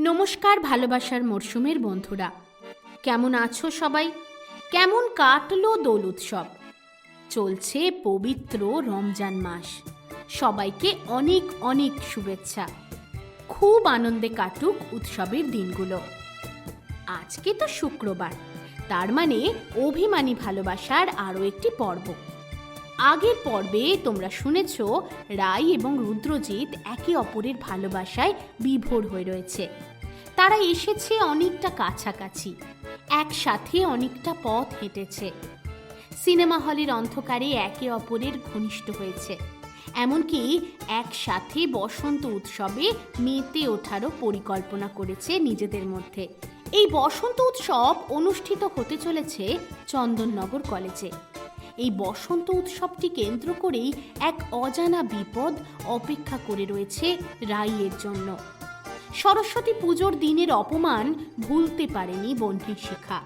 নমস্কার ভালোবাসার মরশুমের বন্ধুরা। কেমন আছো সবাই? কেমন কাটলো দোল উৎসব? চলছে পবিত্র রমজান মাস। সবাইকে অনেক অনেক শুভেচ্ছা। খুব আনন্দে কাটুক উৎসবের দিনগুলো। আজকে তো শুক্রবার, তার মানে অভিমানী ভালোবাসার আরও একটি পর্ব। আগের পর্বে তোমরা শুনেছ, রাই এবং রুদ্রজিৎ একে অপরের ভালোবাসায় বিভোর হয়ে রয়েছে। তারা এসেছে অনেকটা কাছাকাছি, একসাথে অনেকটা পথ হেঁটেছে। সিনেমা হলের অন্ধকারে একে অপরের ঘনিষ্ঠ হয়েছে, এমনকি একসাথে বসন্ত উৎসবে মেতে ওঠারও পরিকল্পনা করেছে নিজেদের মধ্যে। এই বসন্ত উৎসব অনুষ্ঠিত হতে চলেছে চন্দননগর কলেজে। এই বসন্ত উৎসবটি কেন্দ্র করেই এক অজানা বিপদ অপেক্ষা করে রয়েছে রাইয়ের জন্য। সরস্বতী পুজোর দিনের অপমান ভুলতে পারেনি বন্ধী শিখা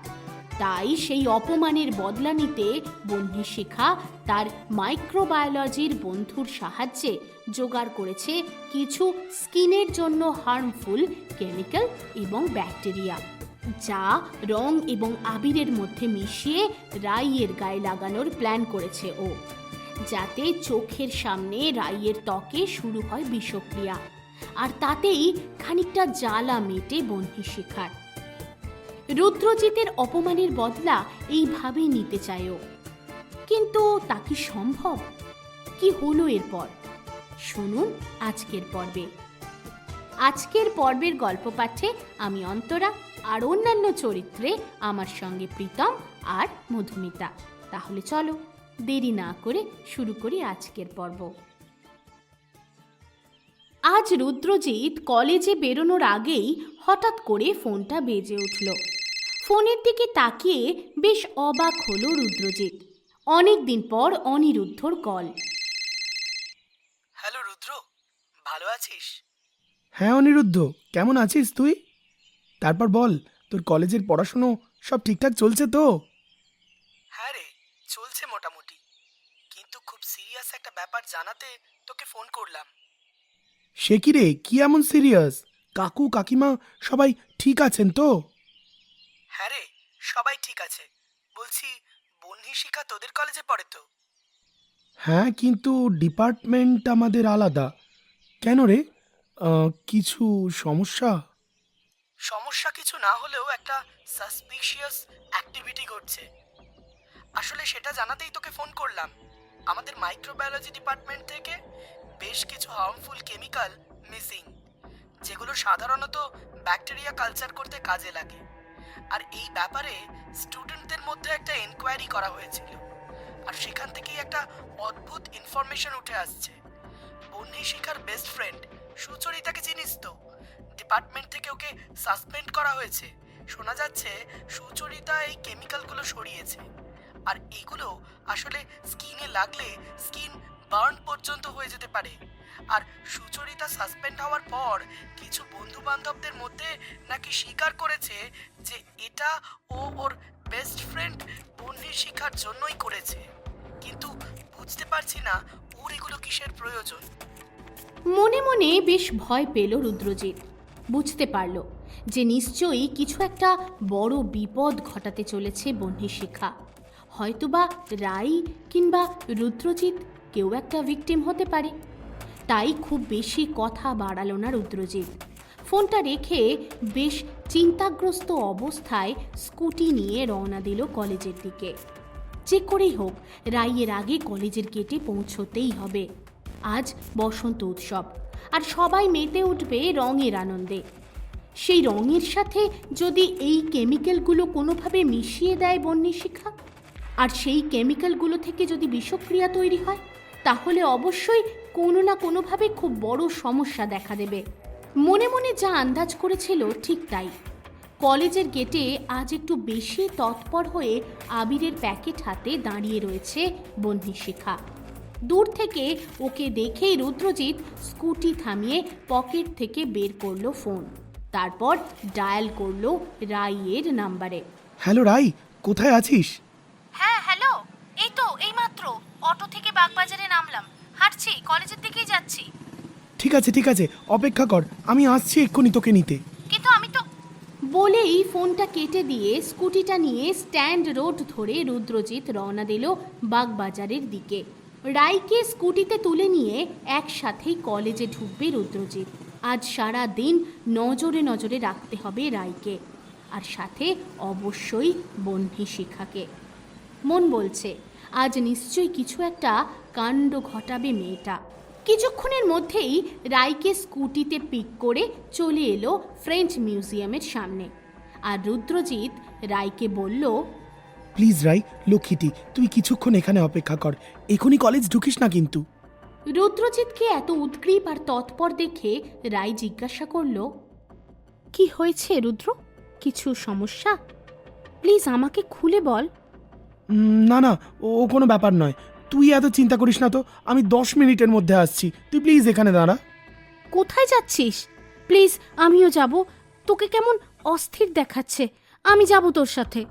তাই সেই অপমানের বদলা নিতে বন্ধী শিখা তার মাইক্রোবায়োলজির বন্ধুর সাহায্যে জোগাড় করেছে কিছু স্কিনের জন্য হার্মফুল, কেমিক্যাল এবং ব্যাকটেরিয়া। যা রং এবং আবিরের মধ্যে মিশিয়ে রাইয়ের গায়ে লাগানোর প্ল্যান করেছে ও। যাতে চোখের সামনে রাইয়ের ত্বকে শুরু হয় বিষক্রিয়া, আর তাতেই খানিকটা জ্বালা মেটে বন্ধি শেখার। রুদ্রজিতের অপমানের বদলা এইভাবেই নিতে চায় ও। কিন্তু তা কি সম্ভব? কি হলো এরপর? শুনুন আজকের পর্বে। আজকের পর্বের গল্প পাঠে আমি অন্তরা আর অন্যান্য চরিত্রে আমার সঙ্গে প্রীতম আর মধুমিতা। তাহলে চলো দেরি না করে শুরু করি আজকের পর্ব। আজ রুদ্রজিৎ কলেজে বেরোনোর আগেই হঠাৎ করে ফোনটা বেজে উঠল। ফোনের দিকে তাকিয়ে বেশ অবাক হলো রুদ্রজিৎ। অনেক দিন পর অনিরুদ্ধর কল। হ্যালো রুদ্র ভালো আছিস? হ্যাঁ অনিরুদ্ধ কেমন আছিস তুই? তারপর বল তোর কলেজের পড়াশুনো সব ঠিকঠাক চলছে তো? হ্যাঁ রে চলছে মোটামুটি। কিন্তু খুব সিরিয়াস একটা ব্যাপার জানাতে তোকে ফোন করলাম। সে কি রে কি এমন সিরিয়াস কাকু কাকিমা সবাই ঠিক আছেন তো? হ্যাঁ রে সবাই ঠিক আছে। বলছি বন্যী শিখা তোদের কলেজে পড়ে তো? হ্যাঁ কিন্তু ডিপার্টমেন্ট আমাদের আলাদা। কেন রে? আহ, কিছু সমস্যা? সমস্যা কিছু না হলেও একটা সাসপিশিয়াস অ্যাক্টিভিটি ঘটছে। আসলে সেটা জানাতেই তোকে ফোন করলাম। আমাদের মাইক্রোবায়োলজি ডিপার্টমেন্ট থেকে বেশ কিছু হার্মফুল কেমিক্যাল মিসিং যেগুলো সাধারণত ব্যাকটেরিয়া কালচার করতে কাজে লাগে। আর এই ব্যাপারে স্টুডেন্টদের মধ্যে একটা এনকোয়ারি করা হয়েছিল। আর সেখান থেকেই একটা অদ্ভুত ইনফরমেশন উঠে আসছে। বন্যী শিখার বেস্ট ফ্রেন্ড সুচরিতাকে চিনিস তো? ডিপার্টমেন্ট থেকে ওকে সাসপেন্ড করা হয়েছে। শোনা যাচ্ছে সুচরিতা এই কেমিক্যালগুলো সরিয়েছে। আর এগুলো আসলে স্কিনে লাগলে স্কিন বার্ন পর্যন্ত হয়ে যেতে পারে। আর সুচরিতা সাসপেন্ড হওয়ার পর কিছু বন্ধু বান্ধবদের মধ্যে নাকি স্বীকার করেছে যে এটা ও ওর বেস্ট ফ্রেন্ড বন্যীর শিখার জন্যই করেছে। কিন্তু বুঝতে পারছি না ওর এগুলো কিসের প্রয়োজন। মনে মনে বেশ ভয় পেল রুদ্রজিৎ। বুঝতে পারল যে নিশ্চয়ই কিছু একটা বড় বিপদ ঘটাতে চলেছে বন্যী শিখা। হয়তোবা রাই কিংবা রুদ্রজিৎ কেউ একটা ভিকটিম হতে পারে। তাই খুব বেশি কথা বাড়ালো না রুদ্রজিৎ। ফোনটা রেখে বেশ চিন্তাগ্রস্ত অবস্থায় স্কুটি নিয়ে রওনা দিল কলেজের দিকে। যে করেই হোক, রাইয়ের আগে কলেজের গেটে পৌঁছতেই হবে। আজ বসন্ত উৎসব। আর সবাই মেতে উঠবে রঙের আনন্দে। সেই রঙের সাথে যদি এই কেমিক্যালগুলো কোনোভাবে মিশিয়ে দেয় বন্যী শিখা, আর সেই কেমিক্যালগুলো থেকে যদি বিষক্রিয়া তৈরি হয়, তাহলে অবশ্যই কোনো না কোনোভাবে খুব বড় সমস্যা দেখা দেবে। মনে মনে যা আন্দাজ করেছিল ঠিক তাই। কলেজের গেটে আজ একটু বেশি তৎপর হয়ে আবিরের প্যাকেট হাতে দাঁড়িয়ে রয়েছে বন্ধি শিখা। দূর থেকে ওকে দেখেই রুদ্রজিৎ স্কুটি থামিয়ে পকেট থেকে বের করল ফোন। তারপর ডায়াল করল রাইয়ের নাম্বারে। হ্যালো রাই কোথায় আছিস? হ্যাঁ হ্যালো। এই তো এইমাত্র অটো থেকে বাগবাজারে নামলাম। হাঁটছি কলেজের দিকেই যাচ্ছি। ঠিক আছে ঠিক আছে অপেক্ষা কর আমি আসছি এক্ষুনি তোকে নিতে। কিন্তু আমি তো বলেই ফোনটা কেটে দিয়ে স্কুটিটা নিয়ে স্ট্যান্ড রোড ধরে রুদ্রজিৎ রওনা দিল বাগবাজারের দিকে। রাইকে স্কুটিতে তুলে নিয়ে একসাথেই কলেজে ঢুকবে রুদ্রজিৎ। আজ সারা দিন নজরে নজরে রাখতে হবে রাইকে, আর সাথে অবশ্যই বন্ধি শিখাকে। মন বলছে, আজ নিশ্চয়ই কিছু একটা কাণ্ড ঘটাবে মেয়েটা। কিছুক্ষণের মধ্যেই রাইকে স্কুটিতে পিক করে চলে এলো ফ্রেঞ্চ মিউজিয়ামের সামনে। আর রুদ্রজিৎ রাইকে বলল প্লিজ রাই লক্ষ্মীটি তুই কিছুক্ষণ এখানে অপেক্ষা কর। এখনই কলেজ ঢুকিস না কিন্তু। রুদ্রজিৎকে এত উদ্গ্রীব আর তৎপর দেখে রাই জিজ্ঞাসা করল কি হয়েছে রুদ্র? কিছু সমস্যা? প্লিজ আমাকে খুলে বল। না না ও ও কোনো ব্যাপার নয়। তুই এত চিন্তা করিস না তো আমি দশ মিনিটের মধ্যে আসছি। তুই প্লিজ এখানে দাঁড়া। কোথায় যাচ্ছিস? প্লিজ আমিও যাব। তোকে কেমন অস্থির দেখাচ্ছে। আমি যাব তোর সাথে।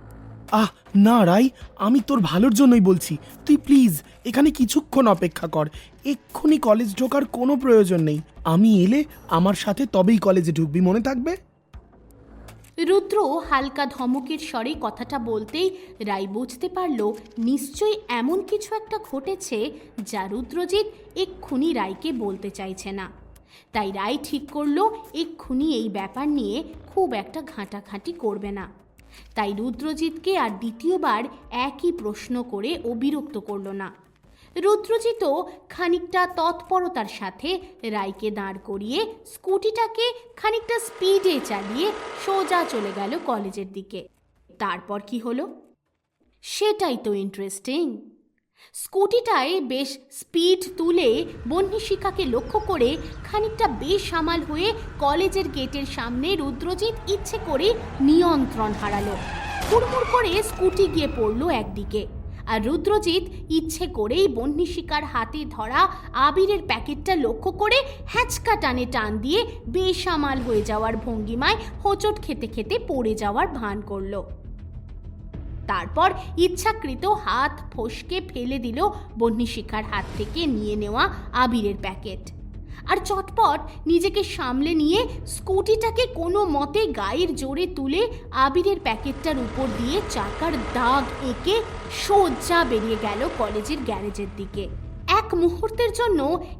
আহ, না রাই, আমি তোর ভালোর জন্যই বলছি। তুই প্লিজ এখানে কিছুক্ষণ অপেক্ষা কর। এক্ষুনি কলেজ ঢোকার কোনো প্রয়োজন নেই। আমি এলে আমার সাথে তবেই কলেজে ঢুকবি, মনে থাকবে? রুদ্র হালকা ধমকের স্বরে কথাটা বলতেই রাই বুঝতে পারল, নিশ্চয়ই এমন কিছু একটা ঘটেছে যা রুদ্রজিৎ এক্ষুনি রায়কে বলতে চাইছে না। তাই রায় ঠিক করল, এক্ষুনি এই ব্যাপার নিয়ে খুব একটা ঘাঁটাঘাঁটি করবে না। তাই রুদ্রজিৎকে আর দ্বিতীয়বার একই প্রশ্ন করে ও বিরক্ত করল না। রুদ্রজিৎও খানিকটা তৎপরতার সাথে রায়কে দাঁড় করিয়ে স্কুটিটাকে খানিকটা স্পিডে চালিয়ে সোজা চলে গেল কলেজের দিকে। তারপর কি হলো? সেটাই তো ইন্টারেস্টিং স্কুটিটায় বেশ স্পিড তুলে বন্যী শিখাকে লক্ষ্য করে খানিকটা বেসামাল হয়ে কলেজের গেটের সামনে রুদ্রজিৎ ইচ্ছে করে নিয়ন্ত্রণ হারালো। হুড়মুড় করে স্কুটি গিয়ে পড়ল একদিকে আর রুদ্রজিৎ ইচ্ছে করেই বন্যী শিকার হাতে ধরা আবিরের প্যাকেটটা লক্ষ্য করে হ্যাচকা টানে টান দিয়ে বেসামাল হয়ে যাওয়ার ভঙ্গিমায় হোঁচট খেতে খেতে পড়ে যাওয়ার ভান করল। তারপর ইচ্ছাকৃত হাত ফসকে ফেলে দিল বন্যিশিখার হাত থেকে নিয়ে নেওয়া আবিরের প্যাকেট। আর চটপট নিজেকে সামলে নিয়ে স্কুটিটাকে কোনো মতে গায়ের জোরে তুলে আবিরের প্যাকেটটার উপর দিয়ে চাকার দাগ এঁকে সোজা বেরিয়ে গেল কলেজের গ্যারেজের দিকে। এক মুহূর্তের জন্য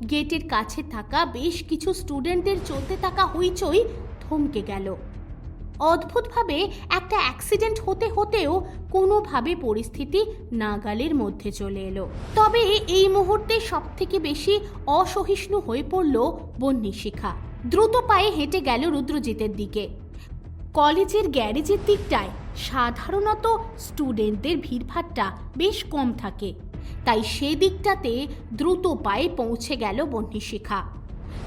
গেটের কাছে থাকা বেশ কিছু স্টুডেন্টদের চলতে থাকা হইচই থমকে গেল। অদ্ভুতভাবে একটা অ্যাক্সিডেন্ট হতে হতেও কোনোভাবে পরিস্থিতি নাগালের মধ্যে চলে এলো। তবে এই মুহূর্তে সব থেকে বেশি অসহিষ্ণু হয়ে পড়ল বন্যী শিখা। দ্রুত পায়ে হেঁটে গেল রুদ্রজিতের দিকে। কলেজের গ্যারেজের দিকটায় সাধারণত স্টুডেন্টদের ভিড়ভাট্টা বেশ কম থাকে। তাই সেদিকটাতে দ্রুত পায়ে পৌঁছে গেল বন্যী শিখা।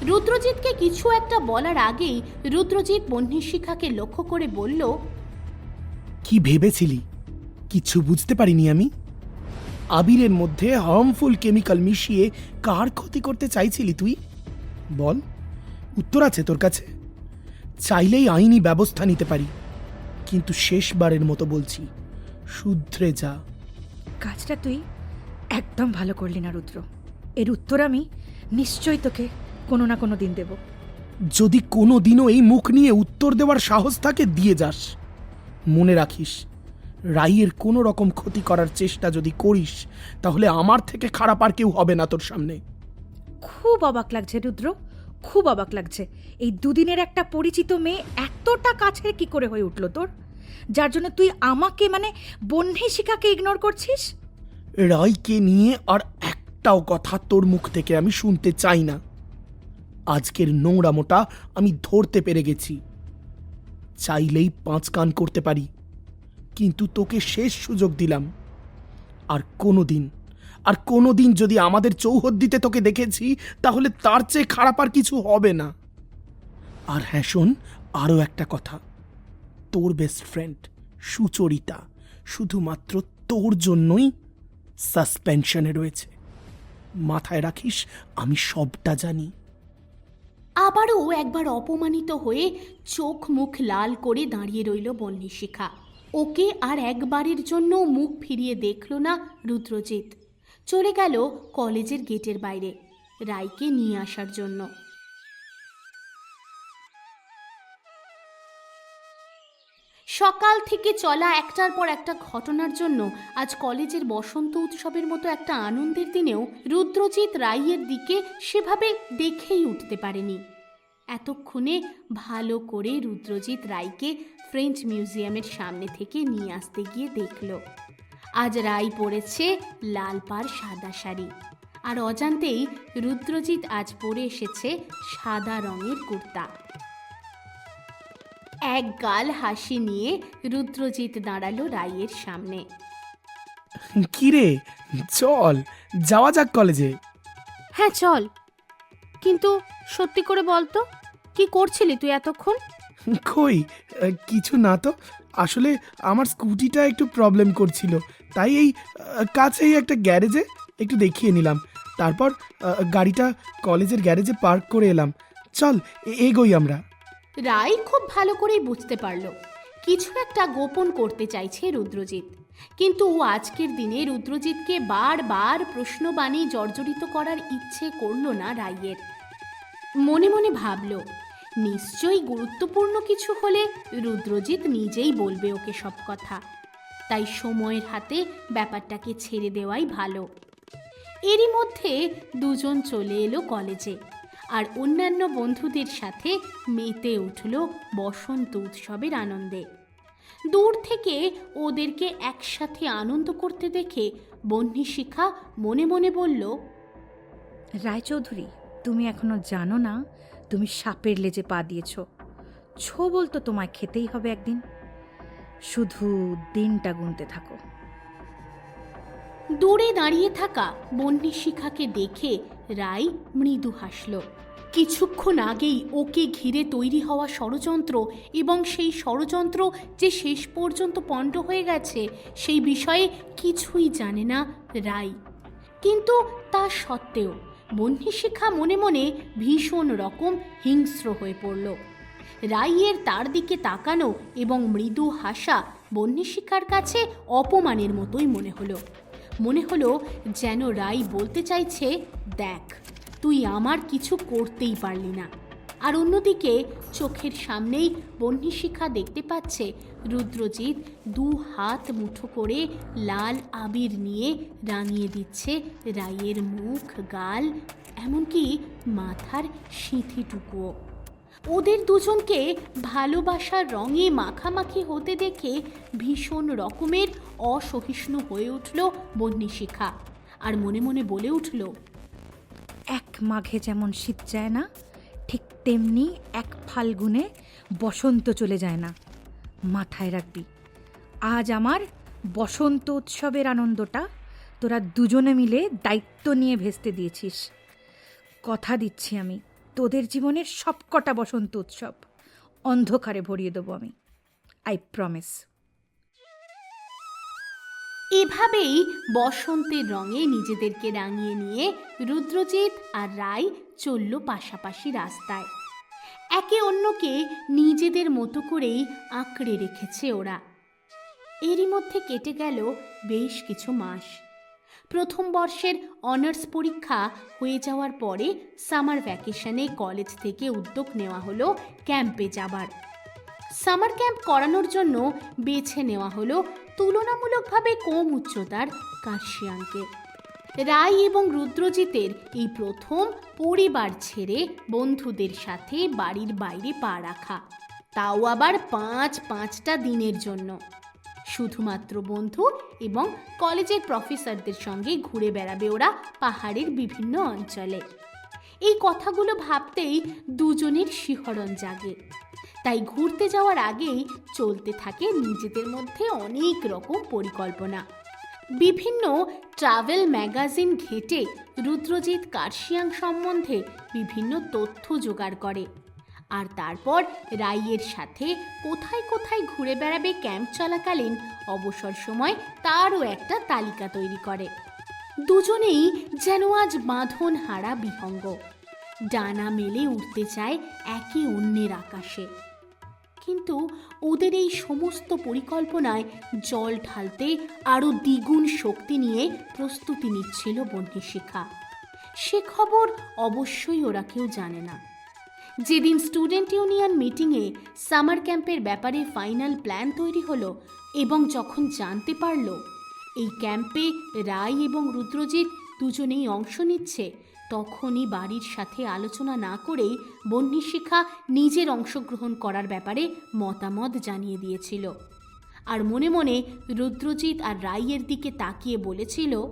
রুদ্রজিৎকে কিছু একটা বলার আগেই রুদ্রজিৎ বন্যিশিখাকে লক্ষ্য করে বলল কি ভেবেছিলি? কিছু বুঝতে পারিনি আমি। আবিরের মধ্যে হার্মফুল কেমিক্যাল মিশিয়ে কার ক্ষতি করতে চাইছিলি তুই? বল উত্তর আছে তোর কাছে। চাইলেই আইনি ব্যবস্থা নিতে পারি কিন্তু শেষবারের মতো বলছি শুধরে যা। কাজটা তুই একদম ভালো করলি না রুদ্র। এর উত্তর আমি নিশ্চয়ই তোকে কোনো না কোনো দিন দেব। যদি কোনো দিনও এই মুখ নিয়ে উত্তর দেওয়ার সাহস থাকে দিয়ে যাস। মনে রাখিস রাইয়ের কোনো রকম ক্ষতি করার চেষ্টা যদি করিস তাহলে আমার থেকে খারাপ আর কেউ হবে না তোর সামনে। খুব অবাক লাগছে রুদ্র। খুব অবাক লাগছে। এই দুদিনের একটা পরিচিত মেয়ে এতটা কাছের কি করে হয়ে উঠল তোর? যার জন্য তুই আমাকে মানে বন্যী শিখাকে ইগনোর করছিস? রাইকে নিয়ে আর একটাও কথা তোর মুখ থেকে আমি শুনতে চাই না। আজকের নোংরামোটা আমি ধরতে পেরে গেছি। চাইলেই পাঁচ কান করতে পারি, কিন্তু তোকে শেষ সুযোগ দিলাম। আর কোনো দিন আর কোনোদিন যদি আমাদের চৌহদ্দিতে তোকে দেখেছি, তাহলে তার চেয়ে খারাপ আর কিছু হবে না। আর হ্যাঁ শোন, আরও একটা কথা। তোর বেস্ট ফ্রেন্ড সুচরিতা শুধুমাত্র তোর জন্যই সাসপেনশনে রয়েছে। মাথায় রাখিস, আমি সবটা জানি। আবারও একবার অপমানিত হয়ে চোখ মুখ লাল করে দাঁড়িয়ে রইল বন্নিশিখা ওকে আর একবারের জন্য মুখ ফিরিয়ে দেখল না রুদ্রজিৎ। চলে গেল কলেজের গেটের বাইরে, রায়কে নিয়ে আসার জন্য। সকাল থেকে চলা একটার পর একটা ঘটনার জন্য আজ কলেজের বসন্ত উৎসবের মতো একটা আনন্দের দিনেও রুদ্রজিৎ রাইয়ের দিকে সেভাবে দেখেই উঠতে পারেনি। এতক্ষণে ভালো করে রুদ্রজিৎ রায়কে ফ্রেঞ্চ মিউজিয়ামের সামনে থেকে নিয়ে আসতে গিয়ে দেখল। আজ রায় পরেছে লাল পাড় সাদা শাড়ি। আর অজান্তেই রুদ্রজিৎ আজ পরে এসেছে সাদা রঙের কুর্তা। এক গাল হাসি নিয়ে রুদ্রজিৎ দাঁড়াল রায়ের সামনে। কিরে? চল যাওয়া যাক কলেজে। হ্যাঁ চল। কিন্তু সত্যি করে বলতো কি করছিলি তুই এতক্ষণ? কই? কিছু না তো। আসলে আমার স্কুটিটা একটু প্রবলেম করছিল। তাই এই কাছেই একটা গ্যারেজে একটু দেখিয়ে নিলাম। তারপর গাড়িটা কলেজের গ্যারেজে পার্ক করে এলাম। চল এগোই আমরা। রায় খুব ভালো করেই বুঝতে পারল। কিছু একটা গোপন করতে চাইছে রুদ্রজিৎ। কিন্তু ও আজকের দিনে রুদ্রজিৎকে বারবার প্রশ্নবাণী জর্জরিত করার ইচ্ছে করল না রায়ের। মনে মনে ভাবল, নিশ্চয়ই গুরুত্বপূর্ণ কিছু হলে রুদ্রজিৎ নিজেই বলবে ওকে সব কথা। তাই সময়ের হাতে ব্যাপারটাকে ছেড়ে দেওয়াই ভালো। এরই মধ্যে দুজন চলে এলো কলেজে। আর অন্যান্য বন্ধুদের সাথে মেতে উঠল বসন্ত উৎসবের আনন্দে। দূর থেকে ওদেরকে একসাথে আনন্দ করতে দেখে বহ্নিশিখা মনে মনে বলল, রায়চৌধুরী, তুমি এখনও জানো না তুমি সাপের লেজে পা দিয়েছ। ছো বলতো তোমায় খেতেই হবে একদিন। শুধু দিনটা গুনতে থাকো। দূরে দাঁড়িয়ে থাকা বন্যিশিখাকে দেখে রাই মৃদু হাসল। কিছুক্ষণ আগেই ওকে ঘিরে তৈরি হওয়া ষড়যন্ত্র এবং সেই ষড়যন্ত্র যে শেষ পর্যন্ত পণ্ড হয়ে গেছে, সেই বিষয়ে কিছুই জানে না রাই। কিন্তু তা সত্ত্বেও বন্যিশিখা মনে মনে ভীষণ রকম হিংস্র হয়ে পড়ল। রাইয়ের তার দিকে তাকানো এবং মৃদু হাসা বন্যিশিখার কাছে অপমানের মতোই মনে হলো। মনে হলো যেন রাই বলতে চাইছে, দেখ, তুই আমার কিছু করতেই পারলি না। আর অন্যদিকে চোখের সামনেই বহ্নিশিখা দেখতে পাচ্ছে রুদ্রজিৎ দু হাত মুঠো করে লাল আবির নিয়ে রাঙিয়ে দিচ্ছে রাইয়ের মুখ, গাল, এমনকি মাথার সিঁথিটুকুও। ওদের দুজনকে ভালোবাসার রঙে মাখামাখি হতে দেখে ভীষণ রকমের অসহিষ্ণু হয়ে উঠল বন্যিশিখা আর মনে মনে বলে উঠল, এক মাঘে যেমন শীত যায় না, ঠিক তেমনি এক ফাল্গুনে বসন্ত চলে যায় না। মাথায় রাখবি, আজ আমার বসন্ত উৎসবের আনন্দটা তোরা দুজনে মিলে দায়িত্ব নিয়ে ভেস্তে দিয়েছিস। কথা দিচ্ছি আমি, তোদের জীবনের সবকটা বসন্ত উৎসব অন্ধকারে ভরিয়ে দেবো আমি। আই প্রমিস এভাবেই বসন্তের রঙে নিজেদেরকে রাঙিয়ে নিয়ে রুদ্রজিৎ আর রায় চলল পাশাপাশি রাস্তায়। একে অন্যকে নিজেদের মতো করেই আঁকড়ে রেখেছে ওরা। এরই মধ্যে কেটে গেল বেশ কিছু মাস। প্রথম বর্ষের অনার্স পরীক্ষা হয়ে যাওয়ার পরে সামার ভ্যাকেশনে কলেজ থেকে উদ্যোগ নেওয়া হলো ক্যাম্পে যাবার। সামার ক্যাম্প করানোর জন্য বেছে নেওয়া হলো তুলনামূলকভাবে কম উচ্চতার কার্শিয়াংকে রায় এবং রুদ্রজিতের এই প্রথম পরিবার ছেড়ে বন্ধুদের সাথে বাড়ির বাইরে পা রাখা, তাও আবার পাঁচ পাঁচটা দিনের জন্য। শুধুমাত্র বন্ধু এবং কলেজের প্রফেসরদের সঙ্গে ঘুরে বেড়াবে ওরা পাহাড়ের বিভিন্ন অঞ্চলে। এই কথাগুলো ভাবতেই দুজনের শিহরণ জাগে। তাই ঘুরতে যাওয়ার আগেই চলতে থাকে নিজেদের মধ্যে অনেক রকম পরিকল্পনা। বিভিন্ন ট্রাভেল ম্যাগাজিন ঘেটে রুদ্রজিৎ কার্শিয়াং সম্বন্ধে বিভিন্ন তথ্য জোগাড় করে। আর তারপর রাইয়ের সাথে কোথায় কোথায় ঘুরে বেড়াবে ক্যাম্প চলাকালীন অবসর সময় তারও একটা তালিকা তৈরি করে। দুজনেই যেন আজ বাঁধন হারা বিহঙ্গ। ডানা মেলে উঠতে চায় একে অন্যের আকাশে। কিন্তু ওদের এই সমস্ত পরিকল্পনায় জল ঢালতে আরও দ্বিগুণ শক্তি নিয়ে প্রস্তুতি নিচ্ছিল বন্যশিখা সে খবর অবশ্যই ওরা কেউ জানে না। যেদিন স্টুডেন্ট ইউনিয়ন মিটিংয়ে সামার ক্যাম্পের ব্যাপারে ফাইনাল প্ল্যান তৈরি হলো এবং যখন জানতে পারল, এই ক্যাম্পে রায় এবং রুদ্রজিৎ দুজনেই অংশ নিচ্ছে তখনই বাড়ির সাথে আলোচনা না করেই বন্যশিখা নিজের অংশগ্রহণ করার ব্যাপারে মতামত জানিয়ে দিয়েছিল। আর মনে মনে রুদ্রজিৎ আর রাইয়ের দিকে তাকিয়ে বলেছিল,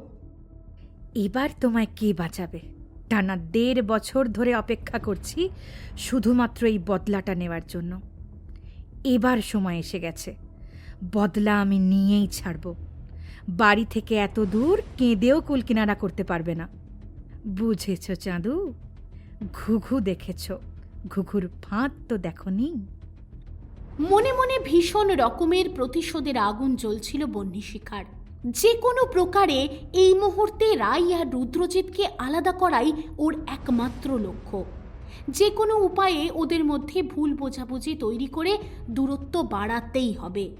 এবার তোমায় কে বাঁচাবে? টানা দেড় বছর ধরে অপেক্ষা করছি শুধুমাত্র এই বদলাটা নেওয়ার জন্য। এবার সময় এসে গেছে। বদলা আমি নিয়েই ছাড়ব। বাড়ি থেকে এত দূর কেঁদেও কুলকিনারা করতে পারবে না। বুঝেছ চাঁদু? ঘুঘু দেখেছ। ঘুঘুর ফাঁদ তো দেখনি। মনে মনে ভীষণ রকমের প্রতিশোধের আগুন জ্বলছিল বন্যশিখার যে কোনো প্রকারে এই মুহূর্তে রাই আর রুদ্রজিৎকে আলাদা করাই ওর একমাত্র লক্ষ্য। যে কোনো উপায়ে ওদের মধ্যে ভুল বোঝাবুঝি তৈরি করে দূরত্ব বাড়াতেই হবে।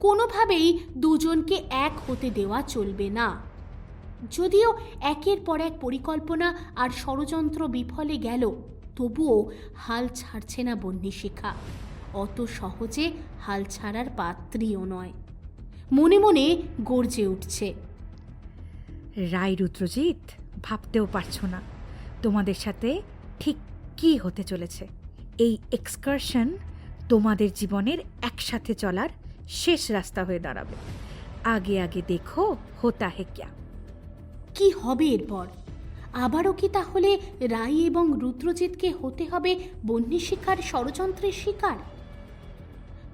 কোনোভাবেই দুজনকে এক হতে দেওয়া চলবে না। যদিও একের পর এক পরিকল্পনা আর ষড়যন্ত্র বিফলে গেল, তবুও হাল ছাড়ছে না বন্যশিখা অত সহজে হাল ছাড়ার পাত্রীও নয়। মনে মনে গর্জে উঠছে, রায় রুদ্রজিৎ, ভাবতেও পারছ না তোমাদের সাথে ঠিক কী হতে চলেছে। এই এক্সকারশন তোমাদের জীবনের একসাথে চলার শেষ রাস্তা হয়ে দাঁড়াবে। আগে আগে দেখো হোতা হে ক্যা। কি হবে এরপর? আবারও কি তাহলে রাই এবং রুদ্রজিৎকে হতে হবে বন্যশিকার ষড়যন্ত্রের শিকার?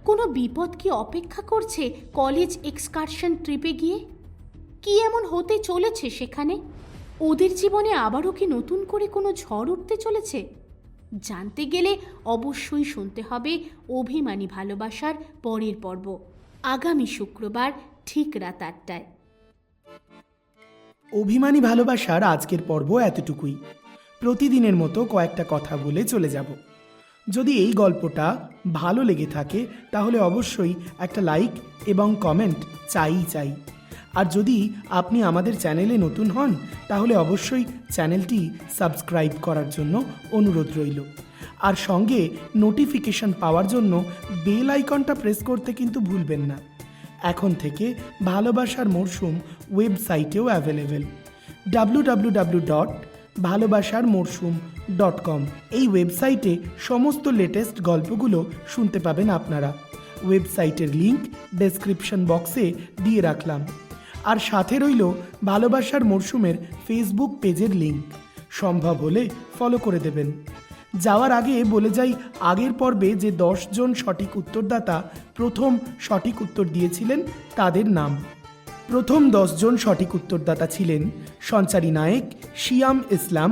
কোনো বিপদ কি অপেক্ষা করছে কলেজ এক্সকারশন ট্রিপে গিয়ে? কি এমন হতে চলেছে সেখানে? ওদের জীবনে আবারও কি নতুন করে কোনো ঝড় উঠতে চলেছে? জানতে গেলে অবশ্যই শুনতে হবে অভিমানী ভালোবাসার পরের পর্ব। আগামী শুক্রবার ঠিক রাত আটটায়। অভিমানী ভালোবাসার আজকের পর্ব এতটুকুই। প্রতিদিনের মতো কয়েকটা কথা বলে চলে যাব। যদি এই গল্পটা ভালো লেগে থাকে, তাহলে অবশ্যই একটা লাইক এবং কমেন্ট চাই চাই। আর যদি আপনি আমাদের চ্যানেলে নতুন হন, তাহলে অবশ্যই চ্যানেলটি সাবস্ক্রাইব করার জন্য অনুরোধ রইল। আর সঙ্গে নোটিফিকেশন পাওয়ার জন্য বেল আইকনটা প্রেস করতে কিন্তু ভুলবেন না। এখন থেকে ভালোবাসার মরশুম ওয়েবসাইটেও অ্যাভেলেবেল ডাব্লু ডট ভালোবাসার মরশুম ডট কম এই ওয়েবসাইটে সমস্ত লেটেস্ট গল্পগুলো শুনতে পাবেন আপনারা। ওয়েবসাইটের লিংক ডেসক্রিপশন বক্সে দিয়ে রাখলাম। আর সাথে রইল ভালোবাসার মরশুমের ফেসবুক পেজের লিংক সম্ভব হলে ফলো করে দেবেন। যাওয়ার আগে বলে যাই, আগের পর্বে যে দশজন সঠিক উত্তরদাতা প্রথম সঠিক উত্তর দিয়েছিলেন, তাদের নাম। প্রথম দশজন সঠিক উত্তরদাতা ছিলেন সঞ্চারী নায়েক, শিয়াম ইসলাম,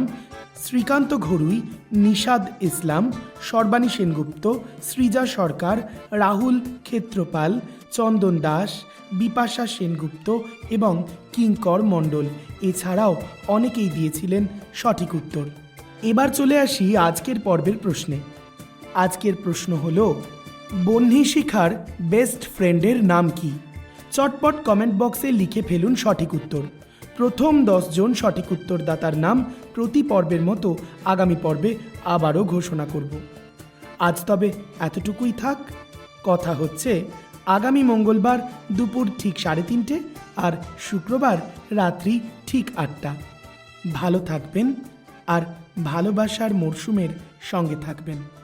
শ্রীকান্ত ঘড়ুই নিষাদ ইসলাম, সর্বাণী সেনগুপ্ত, সৃজা সরকার, রাহুল ক্ষেত্রপাল, চন্দন দাস, বিপাশা সেনগুপ্ত এবং কিঙ্কর মণ্ডল। এছাড়াও অনেকেই দিয়েছিলেন সঠিক উত্তর। এবার চলে আসি আজকের পর্বের প্রশ্নে। আজকের প্রশ্ন হল বহ্নি শিখার বেস্ট ফ্রেন্ডের নাম কি? চটপট কমেন্ট বক্সে লিখে ফেলুন সঠিক উত্তর। প্রথম জন সঠিক উত্তরদাতার নাম প্রতি পর্বের মতো আগামী পর্বে আবারও ঘোষণা করব। আজ তবে এতটুকুই থাক। কথা হচ্ছে, আগামী মঙ্গলবার দুপুর ঠিক সাড়ে তিনটে আর শুক্রবার রাত্রি ঠিক আটটা। ভালো থাকবেন আর ভালোবাসার মরশুমের সঙ্গে থাকবেন।